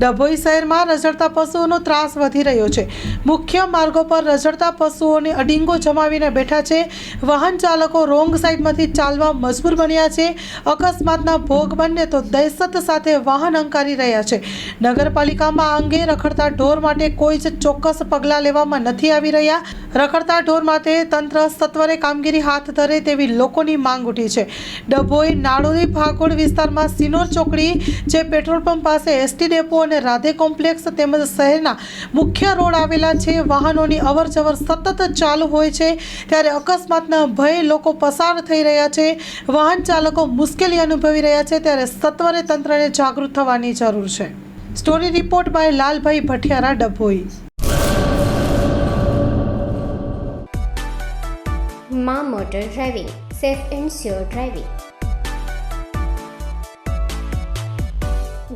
ડભોઈ શહેરમાં રઝળતા પશુઓનો ત્રાસ વધી રહ્યો છે. મુખ્ય માર્ગો પર રઝળતા પશુઓને અડીંગો જમાવીને બેઠા છે. વાહન ચાલકો રોંગ સાઈડમાંથી ચાલવા મજબૂર બન્યા છે. અકસ્માતના ભોગ બને તો દહેશત સાથે વાહન અંકારી રહ્યા છે. નગરપાલિકામાં અંગે રખડતા ઢોર માટે કોઈ જ ચોક્કસ પગલાં લેવામાં નથી આવી રહ્યા. રખડતા ઢોર માટે તંત્ર સત્વરે કામગીરી હાથ ધરે તેવી લોકોની માંગ ઉઠી છે. ડભોઈ નાળોલી ભાગોળ વિસ્તારમાં સિનોર ચોકડી, જે પેટ્રોલ પંપ પાસે એસટી ડેપો અને રાધે કોમ્પ્લેક્સ તેમજ શહેરના મુખ્ય રોડ આવેલા છે. વાહનોની અવરજવર સતત ચાલુ હોય છે. ત્યારે અકસ્માતના ભય લોકો પસાર થઈ રહ્યા છે. વાહન ચાલકો મુશ્કેલી અનુભવી રહ્યા છે. ત્યારે સત્વરે તંત્રને જાગૃત થવાની જરૂર છે. Story report by Lalbhai Bhathiyara Dabhoi. મા motor driving, safe and sure driving.